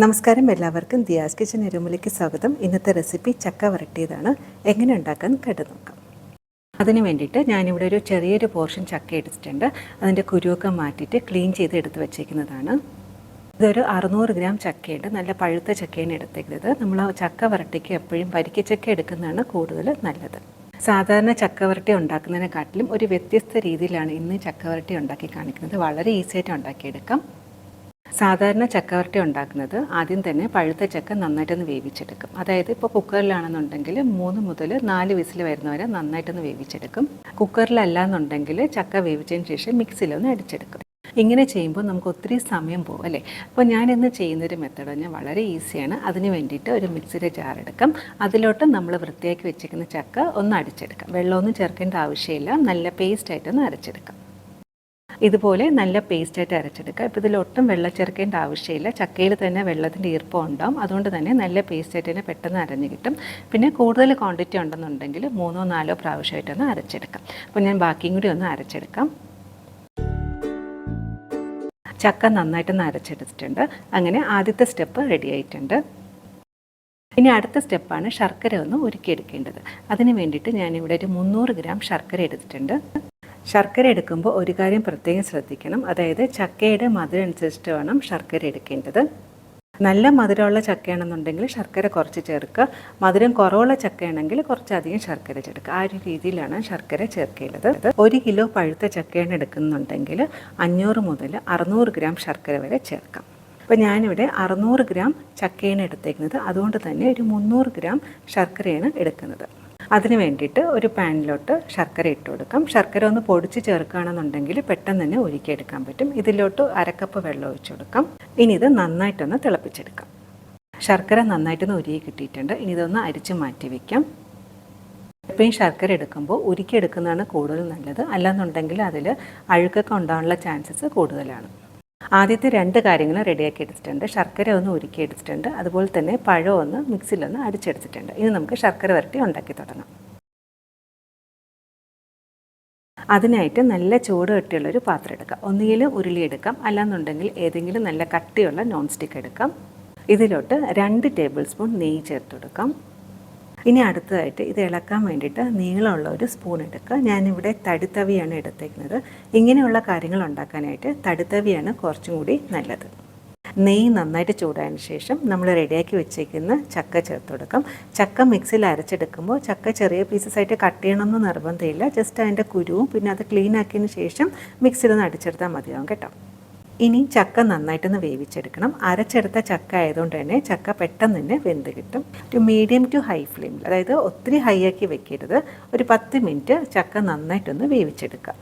നമസ്കാരം എല്ലാവർക്കും. ദിയാസ് കിച്ചൻ എരുമലയ്ക്ക് സ്വാഗതം. ഇന്നത്തെ റെസിപ്പി ചക്ക വരട്ടിയതാണ്. എങ്ങനെ ഉണ്ടാക്കാൻ കേട്ട് നോക്കാം. അതിന് വേണ്ടിയിട്ട് ഞാനിവിടെ ഒരു ചെറിയൊരു പോർഷൻ ചക്ക എടുത്തിട്ടുണ്ട്. അതിന്റെ കുരുവൊക്കെ മാറ്റിയിട്ട് ക്ലീൻ ചെയ്ത് എടുത്ത് വെച്ചേക്കുന്നതാണ്. ഇതൊരു അറുന്നൂറ് ഗ്രാം ചക്കയുണ്ട്. നല്ല പഴുത്ത ചക്കയാണ് എടുത്തേക്കുന്നത്. നമ്മൾ ചക്ക വരട്ടിക്ക് എപ്പോഴും ചക്ക എടുക്കുന്നതാണ് കൂടുതൽ നല്ലത്. സാധാരണ ചക്കവരട്ടി ഉണ്ടാക്കുന്നതിനെക്കാട്ടിലും ഒരു വ്യത്യസ്ത രീതിയിലാണ് ഇന്ന് ചക്കവരട്ടി ഉണ്ടാക്കി കാണിക്കുന്നത്. വളരെ ഈസി ആയിട്ട് ഉണ്ടാക്കിയെടുക്കാം. സാധാരണ ചക്കവരട്ടി ഉണ്ടാക്കുന്നത് ആദ്യം തന്നെ പഴുത്ത ചക്ക നന്നായിട്ടൊന്ന് വേവിച്ചെടുക്കും. അതായത് ഇപ്പോൾ കുക്കറിലാണെന്നുണ്ടെങ്കിൽ മൂന്ന് മുതൽ നാല് വിസിൽ വരുന്നവരെ നന്നായിട്ടൊന്ന് വേവിച്ചെടുക്കും. കുക്കറിലല്ല എന്നുണ്ടെങ്കിൽ ചക്ക വേവിച്ചതിന് ശേഷം മിക്സിയിലൊന്ന് അടിച്ചെടുക്കും. ഇങ്ങനെ ചെയ്യുമ്പോൾ നമുക്ക് ഒത്തിരി സമയം പോകും അല്ലേ? അപ്പോൾ ഞാൻ ഇന്ന് ചെയ്യുന്നൊരു മെത്തേഡ് പറഞ്ഞാൽ വളരെ ഈസിയാണ്. അതിന് വേണ്ടിയിട്ട് ഒരു മിക്സിയുടെ ജാർ എടുക്കാം. അതിലോട്ട് നമ്മൾ വൃത്തിയാക്കി വെച്ചിരിക്കുന്ന ചക്ക ഒന്ന് അടിച്ചെടുക്കാം. വെള്ളമൊന്നും ചേർക്കേണ്ട ആവശ്യമില്ല. നല്ല പേസ്റ്റായിട്ടൊന്ന് അരച്ചെടുക്കാം. ഇതുപോലെ നല്ല പേസ്റ്റായിട്ട് അരച്ചെടുക്കുക. ഇപ്പോൾ ഇതിൽ ഒട്ടും വെള്ളം ചേർക്കേണ്ട ആവശ്യമില്ല. ചക്കയിൽ തന്നെ വെള്ളത്തിന്റെ ഈർപ്പം ഉണ്ടാവും. അതുകൊണ്ട് തന്നെ നല്ല പേസ്റ്റായിട്ട് തന്നെ പെട്ടെന്ന് അരഞ്ഞ് കിട്ടും. പിന്നെ കൂടുതൽ ക്വാണ്ടിറ്റി ഉണ്ടെന്നുണ്ടെങ്കിൽ മൂന്നോ നാലോ പ്രാവശ്യമായിട്ടൊന്ന് അരച്ചെടുക്കാം. അപ്പോൾ ഞാൻ ബാക്കിയും കൂടി ഒന്ന് അരച്ചെടുക്കാം. ചക്ക നന്നായിട്ടൊന്ന് അരച്ചെടുത്തിട്ടുണ്ട്. അങ്ങനെ ആദ്യത്തെ സ്റ്റെപ്പ് റെഡി ആയിട്ടുണ്ട്. ഇനി അടുത്ത സ്റ്റെപ്പാണ് ശർക്കര ഒന്ന് ഉരുക്കിയെടുക്കേണ്ടത്. അതിന് വേണ്ടിയിട്ട് ഞാനിവിടെ ഒരു മുന്നൂറ് ഗ്രാം ശർക്കര എടുത്തിട്ടുണ്ട്. ശർക്കര എടുക്കുമ്പോൾ ഒരു കാര്യം പ്രത്യേകം ശ്രദ്ധിക്കണം. അതായത് ചക്കയുടെ മധുരം അനുസരിച്ചിട്ട് വേണം ശർക്കര എടുക്കേണ്ടത്. നല്ല മധുരമുള്ള ചക്കയാണെന്നുണ്ടെങ്കിൽ ശർക്കര കുറച്ച് ചേർക്കുക. മധുരം കുറവുള്ള ചക്കയാണെങ്കിൽ കുറച്ചധികം ശർക്കര ചേർക്കുക. ആ ഒരു രീതിയിലാണ് ശർക്കര ചേർക്കേണ്ടത്. ഒരു കിലോ പഴുത്ത ചക്കയാണ് എടുക്കുന്നുണ്ടെങ്കിൽ അഞ്ഞൂറ് മുതൽ അറുന്നൂറ് ഗ്രാം ശർക്കര വരെ ചേർക്കാം. അപ്പോൾ ഞാനിവിടെ അറുന്നൂറ് ഗ്രാം ചക്കയാണ് എടുത്തേക്കുന്നത്. അതുകൊണ്ട് തന്നെ ഒരു മുന്നൂറ് ഗ്രാം ശർക്കരയാണ് എടുക്കുന്നത്. അതിന് വേണ്ടിയിട്ട് ഒരു പാനിലോട്ട് ശർക്കര ഇട്ട് കൊടുക്കാം. ശർക്കര ഒന്ന് പൊടിച്ച് ചേർക്കുകയാണെന്നുണ്ടെങ്കിൽ പെട്ടെന്ന് തന്നെ ഉരുക്കിയെടുക്കാൻ പറ്റും. ഇതിലോട്ട് അരക്കപ്പ് വെള്ളം ഒഴിച്ചു കൊടുക്കാം. ഇനി ഇത് നന്നായിട്ടൊന്ന് തിളപ്പിച്ചെടുക്കാം. ശർക്കര നന്നായിട്ടൊന്ന് ഉരുകി കിട്ടിയിട്ടുണ്ട്. ഇനി ഇതൊന്ന് അരിച്ച് മാറ്റി വയ്ക്കാം എപ്പോഴും ശർക്കര എടുക്കുമ്പോൾ ഉരുക്കിയെടുക്കുന്നതാണ് കൂടുതൽ നല്ലത്. അല്ലാന്നുണ്ടെങ്കിൽ അതിൽ അഴുക്കൊക്കെ ഉണ്ടാകാനുള്ള ചാൻസസ് കൂടുതലാണ്. ആദ്യത്തെ രണ്ട് കാര്യങ്ങൾ റെഡിയാക്കി എടുത്തിട്ടുണ്ട് ശർക്കര ഒന്ന് ഉരുക്കി എടുത്തിട്ടുണ്ട് അതുപോലെ തന്നെ പഴം ഒന്ന് മിക്സിയിലൊന്ന് അടിച്ചെടുത്തിട്ടുണ്ട് ഇനി നമുക്ക് ശർക്കര വരട്ടി ഉണ്ടാക്കി തുടങ്ങാം. അതിനായിട്ട് നല്ല ചൂട് കട്ടിയുള്ളൊരു പാത്രം എടുക്കാം. ഒന്നുകിൽ ഉരുളി എടുക്കാം. അല്ലാന്നുണ്ടെങ്കിൽ ഏതെങ്കിലും നല്ല കട്ടിയുള്ള നോൺ സ്റ്റിക്ക് എടുക്കാം. ഇതിലോട്ട് രണ്ട് ടേബിൾ സ്പൂൺ നെയ്യ് ചേർത്ത് കൊടുക്കാം ഇനി അടുത്തതായിട്ട് ഇത് ഇളക്കാൻ വേണ്ടിയിട്ട് നീളമുള്ള ഒരു സ്പൂൺ എടുക്കുക. ഞാനിവിടെ തടിത്തവിയാണ് എടുത്തേക്കുന്നത്. ഇങ്ങനെയുള്ള കാര്യങ്ങൾ ഉണ്ടാക്കാനായിട്ട് തടിത്തവിയാണ് കുറച്ചും കൂടി നല്ലത്. നെയ്യ് നന്നായിട്ട് ചൂടായതിന് ശേഷം നമ്മൾ റെഡിയാക്കി വെച്ചേക്കുന്ന ചക്ക ചേർത്ത് കൊടുക്കാം. ചക്ക മിക്സിയിൽ അരച്ചെടുക്കുമ്പോൾ ചക്ക ചെറിയ പീസസ് ആയിട്ട് കട്ട് ചെയ്യണമെന്ന് നിർബന്ധമില്ല. ജസ്റ്റ് അതിന്റെ കുരുവും പിന്നെ അത് ക്ലീൻ ആക്കിയതിന് ശേഷം മിക്സിയിലൊന്ന് അടിച്ചെടുത്താൽ മതിയാവും കേട്ടോ. ഇനി ചക്ക നന്നായിട്ടൊന്ന് വേവിച്ചെടുക്കണം. അരച്ചെടുത്ത ചക്ക ആയതുകൊണ്ട് തന്നെ ചക്ക പെട്ടെന്ന് തന്നെ വെന്ത് കിട്ടും. ഒരു മീഡിയം ടു ഹൈ ഫ്ലെയിമിൽ അതായത് ഒത്തിരി ഹൈ ആക്കി വെക്കരുത്. ഒരു പത്ത് മിനിറ്റ് ചക്ക നന്നായിട്ടൊന്ന് വേവിച്ചെടുക്കുക.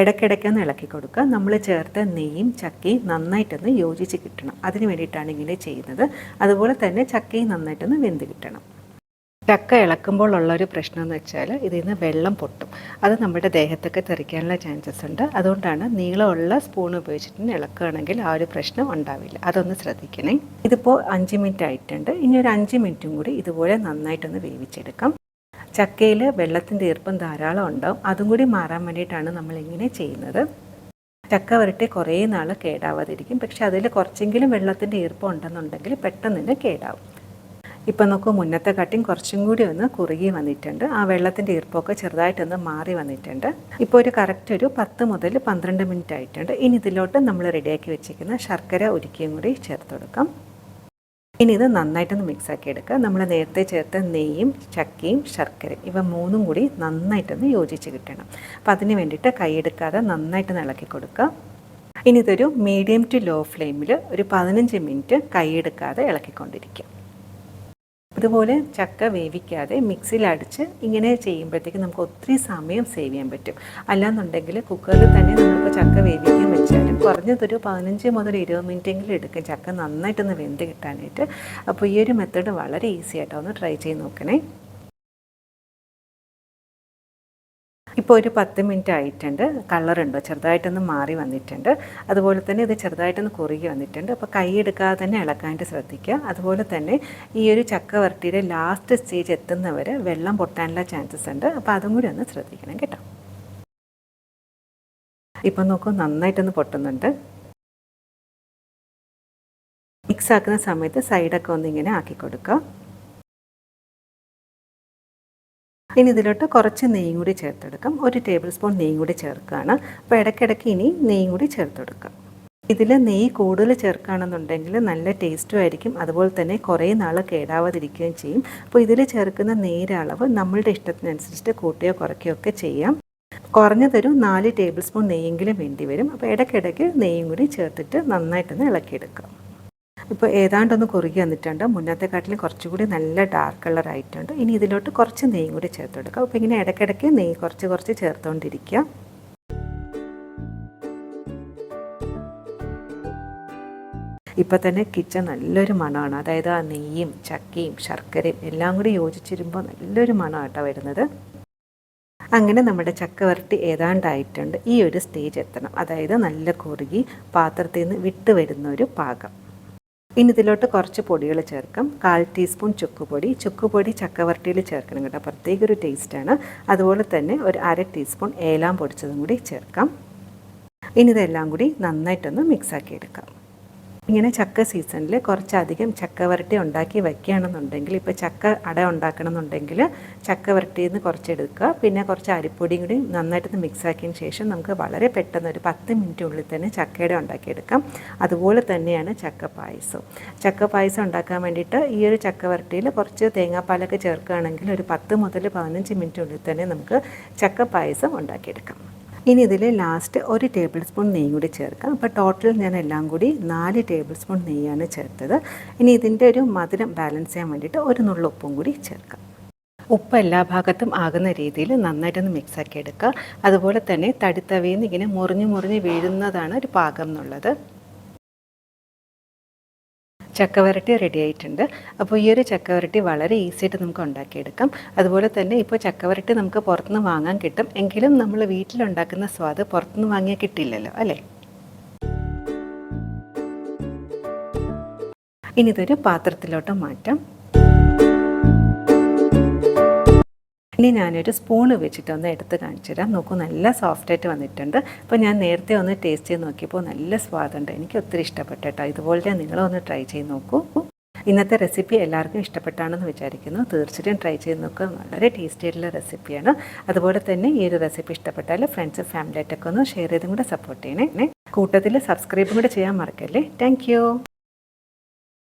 ഇടയ്ക്കിടയ്ക്കൊന്ന് ഇളക്കി കൊടുക്കുക. നമ്മൾ ചേർത്ത നെയ്യും ചക്കയും നന്നായിട്ടൊന്ന് യോജിച്ച് കിട്ടണം. അതിന് വേണ്ടിയിട്ടാണ് ഇങ്ങനെ ചെയ്യുന്നത്. അതുപോലെ തന്നെ ചക്കയും നന്നായിട്ടൊന്ന് വെന്ത് കിട്ടണം. ചക്ക ഇളക്കുമ്പോൾ ഉള്ളൊരു പ്രശ്നം എന്ന് വെച്ചാൽ ഇതിൽ നിന്ന് വെള്ളം പൊട്ടും. അത് നമ്മുടെ ദേഹത്തൊക്കെ തെറിക്കാനുള്ള ചാൻസസ് ഉണ്ട്. അതുകൊണ്ടാണ് നീളമുള്ള സ്പൂൺ ഉപയോഗിച്ചിട്ട് ഇളക്കുകയാണെങ്കിൽ ആ ഒരു പ്രശ്നം ഉണ്ടാവില്ല. അതൊന്ന് ശ്രദ്ധിക്കണേ. ഇതിപ്പോൾ അഞ്ച് മിനിറ്റ് ആയിട്ടുണ്ട്. ഇനി ഒരു അഞ്ച് മിനിറ്റും കൂടി ഇതുപോലെ നന്നായിട്ടൊന്ന് വേവിച്ചെടുക്കാം. ചക്കയിൽ വെള്ളത്തിന്റെ ഈർപ്പം ധാരാളം ഉണ്ടാവും. അതും കൂടി മാറാൻ വേണ്ടിയിട്ടാണ് നമ്മൾ ഇങ്ങനെ ചെയ്യുന്നത്. ചക്ക വരട്ടി കുറേ നാൾ കേടാവാതിരിക്കും. പക്ഷെ അതിൽ കുറച്ചെങ്കിലും വെള്ളത്തിന്റെ ഈർപ്പം ഉണ്ടെന്നുണ്ടെങ്കിൽ പെട്ടെന്ന് തന്നെ കേടാവും. ഇപ്പം നോക്കൂ മുന്നത്തെ കട്ടിങ് കുറച്ചും കൂടി ഒന്ന് കുറുകി വന്നിട്ടുണ്ട്. ആ വെള്ളത്തിന്റെ ഈർപ്പമൊക്കെ ചെറുതായിട്ടൊന്ന് മാറി വന്നിട്ടുണ്ട്. ഇപ്പോൾ ഒരു കറക്റ്റ് ഒരു പത്ത് മുതൽ പന്ത്രണ്ട് മിനിറ്റ് ആയിട്ടുണ്ട്. ഇനി ഇതിലോട്ട് നമ്മൾ റെഡിയാക്കി വെച്ചിരിക്കുന്ന ശർക്കര ഉരുക്കിയും കൂടി ചേർത്ത് കൊടുക്കാം. ഇനി ഇത് നന്നായിട്ടൊന്ന് മിക്സാക്കി എടുക്കുക. നമ്മൾ നേരത്തെ ചേർത്ത നെയ്യും ചക്കയും ശർക്കരയും ഇവ മൂന്നും കൂടി നന്നായിട്ടൊന്ന് യോജിച്ച് കിട്ടണം. അപ്പം അതിന് വേണ്ടിയിട്ട് കൈയെടുക്കാതെ നന്നായിട്ടൊന്ന് ഇളക്കി കൊടുക്കുക. ഇനി ഇതൊരു മീഡിയം ടു ലോ ഫ്ലെയിമിൽ ഒരു പതിനഞ്ച് മിനിറ്റ് കൈയെടുക്കാതെ ഇളക്കിക്കൊണ്ടിരിക്കുക. അതുപോലെ ചക്ക വേവിക്കാതെ മിക്സിയിൽ അടിച്ച് ഇങ്ങനെ ചെയ്യുമ്പോഴത്തേക്ക് നമുക്ക് ഒത്തിരി സമയം സേവ് ചെയ്യാൻ പറ്റും. അല്ലാന്നുണ്ടെങ്കിൽ കുക്കറിൽ തന്നെ നമുക്ക് ചക്ക വേവിക്കാൻ വെച്ചാലും കുറഞ്ഞതൊരു പതിനഞ്ച് മുതൽ ഇരുപത് മിനിറ്റെങ്കിലും എടുക്കും. ചക്ക നന്നായിട്ടൊന്ന് വെന്ത് കിട്ടാനായിട്ട്. അപ്പോൾ ഈ ഒരു മെത്തേഡ് വളരെ ഈസി ആയിട്ടോ ഒന്ന് ട്രൈ ചെയ്ത് നോക്കണേ. ഇപ്പോൾ ഒരു പത്ത് മിനിറ്റ് ആയിട്ടുണ്ട്. കളറുണ്ടോ ചെറുതായിട്ടൊന്ന് മാറി വന്നിട്ടുണ്ട്. അതുപോലെ തന്നെ ഇത് ചെറുതായിട്ടൊന്ന് കുറുകി വന്നിട്ടുണ്ട്. അപ്പോൾ കൈ എടുക്കാതെ തന്നെ ഇളക്കാനായിട്ട് ശ്രദ്ധിക്കുക. അതുപോലെ തന്നെ ഈ ഒരു ചക്ക വരട്ടിയുടെ ലാസ്റ്റ് സ്റ്റേജ് എത്തുന്നവരെ വെള്ളം പൊട്ടാനുള്ള ചാൻസസ് ഉണ്ട്. അപ്പോൾ അതും കൂടി ഒന്ന് ശ്രദ്ധിക്കണം കേട്ടോ. ഇപ്പം നോക്കൂ നന്നായിട്ടൊന്ന് പൊട്ടുന്നുണ്ട്. മിക്സ് ആക്കുന്ന സമയത്ത് സൈഡൊക്കെ ഒന്നിങ്ങനെ ആക്കി കൊടുക്കുക. ഇനി ഇതിലോട്ട് കുറച്ച് നെയ്യും കൂടി ചേർത്തെടുക്കാം. ഒരു ടേബിൾ സ്പൂൺ നെയ്യും കൂടി ചേർക്കുകയാണ്. അപ്പോൾ ഇടയ്ക്കിടയ്ക്ക് ഇനി നെയ്യും കൂടി ചേർത്തെടുക്കാം. ഇതിൽ നെയ്യ് കൂടുതൽ ചേർക്കുകയാണെന്നുണ്ടെങ്കിൽ നല്ല ടേസ്റ്റും ആയിരിക്കും. അതുപോലെ തന്നെ കുറേ നാൾ കേടാവാതിരിക്കുകയും ചെയ്യും. അപ്പോൾ ഇതിൽ ചേർക്കുന്ന നെയ്യുടെ അളവ് നമ്മളുടെ ഇഷ്ടത്തിനനുസരിച്ച് കൂട്ടുകയോ കുറയ്ക്കുകയോ ഒക്കെ ചെയ്യാം. കുറഞ്ഞതൊരു നാല് ടേബിൾ സ്പൂൺ നെയ്യെങ്കിലും വേണ്ടി വരും. അപ്പോൾ ഇടയ്ക്കിടയ്ക്ക് നെയ്യും കൂടി ചേർത്തിട്ട് നന്നായിട്ടൊന്ന് ഇളക്കിയെടുക്കാം. ഇപ്പോൾ ഏതാണ്ടൊന്ന് കുറുകി വന്നിട്ടുണ്ട്. മുന്നത്തെ കാട്ടിൽ കുറച്ചുകൂടി നല്ല ഡാർക്ക് കളർ ആയിട്ടുണ്ട്. ഇനി ഇതിലോട്ട് കുറച്ച് നെയ്യും കൂടി ചേർത്ത് കൊടുക്കുക അപ്പോൾ ഇങ്ങനെ ഇടയ്ക്കിടയ്ക്ക് നെയ്യ് കുറച്ച് കുറച്ച് ചേർത്തുകൊണ്ടിരിക്കുക ഇപ്പം തന്നെ കിച്ചൺ നല്ലൊരു മണമാണ്. അതായത് ആ നെയ്യും ചക്കയും ശർക്കരയും എല്ലാം കൂടി യോജിച്ചിരുമ്പോൾ നല്ലൊരു മണമാണ് കേട്ടോ വരുന്നത്. അങ്ങനെ നമ്മുടെ ചക്ക വരട്ടി ഏതാണ്ടായിട്ടുണ്ട്. ഈ ഒരു സ്റ്റേജ് എത്തണം. അതായത് നല്ല കുറുകി പാത്രത്തിൽ നിന്ന് വിട്ട് വരുന്ന ഒരു പാകം. ഇനി ഇതിലോട്ട് കുറച്ച് പൊടികൾ ചേർക്കാം. കാൽ ടീസ്പൂൺ ചുക്കുപൊടി. ചുക്കുപൊടി ചക്കവരട്ടിയിൽ ചേർക്കണം കേട്ടോ. പ്രത്യേക ഒരു ടേസ്റ്റാണ് അതുപോലെ തന്നെ ഒരു അര ടീസ്പൂൺ ഏലാം പൊടിച്ചതും കൂടി ചേർക്കാം. ഇനി ഇതെല്ലാം കൂടി നന്നായിട്ടൊന്ന് മിക്സാക്കി എടുക്കാം. ഇങ്ങനെ ചക്ക സീസണിൽ കുറച്ചധികം ചക്ക വരട്ടി ഉണ്ടാക്കി വയ്ക്കുകയാണെന്നുണ്ടെങ്കിൽ ഇപ്പോൾ ചക്ക അട ഉണ്ടാക്കണമെന്നുണ്ടെങ്കിൽ ചക്ക വരട്ടിയിൽ നിന്ന് കുറച്ചെടുക്കുക. പിന്നെ കുറച്ച് അരിപ്പൊടിയും കൂടി നന്നായിട്ടൊന്ന് മിക്സാക്കിയതിന് ശേഷം നമുക്ക് വളരെ പെട്ടെന്ന് ഒരു പത്ത് മിനിറ്റിനുള്ളിൽ തന്നെ ചക്കയുടെ ഉണ്ടാക്കിയെടുക്കാം. അതുപോലെ തന്നെയാണ് ചക്ക പായസം. ചക്ക പായസം ഉണ്ടാക്കാൻ വേണ്ടിയിട്ട് ഈ ഒരു ചക്ക വരട്ടിയിൽ കുറച്ച് തേങ്ങാപ്പാലൊക്കെ ചേർക്കുകയാണെങ്കിൽ ഒരു പത്ത് മുതൽ പതിനഞ്ച് മിനിറ്റിനുള്ളിൽ തന്നെ നമുക്ക് ചക്ക പായസം ഉണ്ടാക്കിയെടുക്കാം. ഇനി ഇതിൽ ലാസ്റ്റ് ഒരു ടേബിൾ സ്പൂൺ നെയ്യ് കൂടി ചേർക്കാം. അപ്പോൾ ടോട്ടൽ ഞാൻ എല്ലാം കൂടി നാല് ടേബിൾ സ്പൂൺ നെയ്യാണ് ചേർത്തത്. ഇനി ഇതിന്റെ ഒരു മധുരം ബാലൻസ് ചെയ്യാൻ വേണ്ടിയിട്ട് ഒരു നുള്ള ഉപ്പും കൂടി ചേർക്കാം. ഉപ്പ് എല്ലാ ഭാഗത്തും ആകുന്ന രീതിയിൽ നന്നായിട്ടൊന്ന് മിക്സാക്കി എടുക്കുക. അതുപോലെ തന്നെ തടിത്തവയിൽ നിന്ന് ഇങ്ങനെ മുറിഞ്ഞ് മുറിഞ്ഞ് വീഴുന്നതാണ് ഒരു പാകം എന്നുള്ളത്. ചക്കവരട്ടി റെഡി ആയിട്ടുണ്ട്. അപ്പോൾ ഈ ഒരു ചക്കവരട്ടി വളരെ ഈസി ആയിട്ട് നമുക്ക് ഉണ്ടാക്കിയെടുക്കാം. അതുപോലെ തന്നെ ഇപ്പോൾ ചക്കവരട്ടി നമുക്ക് പുറത്തുനിന്ന് വാങ്ങാൻ കിട്ടും. എങ്കിലും നമ്മൾ വീട്ടിലുണ്ടാക്കുന്ന സ്വാദ് പുറത്തുനിന്ന് വാങ്ങിയാൽ കിട്ടില്ലല്ലോ അല്ലേ? ഇനി ഇതൊരു പാത്രത്തിലോട്ട് മാറ്റാം. ഇനി ഞാനൊരു സ്പൂൺ വെച്ചിട്ട് ഒന്ന് എടുത്ത് കാണിച്ചു തരാം. നോക്കൂ നല്ല സോഫ്റ്റായിട്ട് വന്നിട്ടുണ്ട്. അപ്പോൾ ഞാൻ നേരത്തെ ഒന്ന് ടേസ്റ്റ് ചെയ്ത് നോക്കിയപ്പോൾ നല്ല സ്വാദുണ്ട് എനിക്ക് ഒത്തിരി ഇഷ്ടപ്പെട്ടു കേട്ടോ. ഇതുപോലെ നിങ്ങളൊന്ന് ട്രൈ ചെയ്ത് നോക്കൂ. ഇന്നത്തെ റെസിപ്പി എല്ലാവർക്കും ഇഷ്ടപ്പെട്ടാണെന്ന് വിചാരിക്കുന്നു. തീർച്ചയായും ട്രൈ ചെയ്ത് നോക്കുക. വളരെ ടേസ്റ്റി ആയിട്ടുള്ള റെസിപ്പിയാണ് അതുപോലെ തന്നെ ഈ ഒരു റെസിപ്പി ഇഷ്ടപ്പെട്ടാൽ ഫ്രണ്ട്സ് ഫാമിലിയായിട്ടൊക്കെ ഒന്ന് ഷെയർ ചെയ്തും കൂടെ സപ്പോർട്ട് ചെയ്യണേ. കൂട്ടത്തിൽ സബ്സ്ക്രൈബും കൂടെ ചെയ്യാൻ മറക്കല്ലേ? താങ്ക്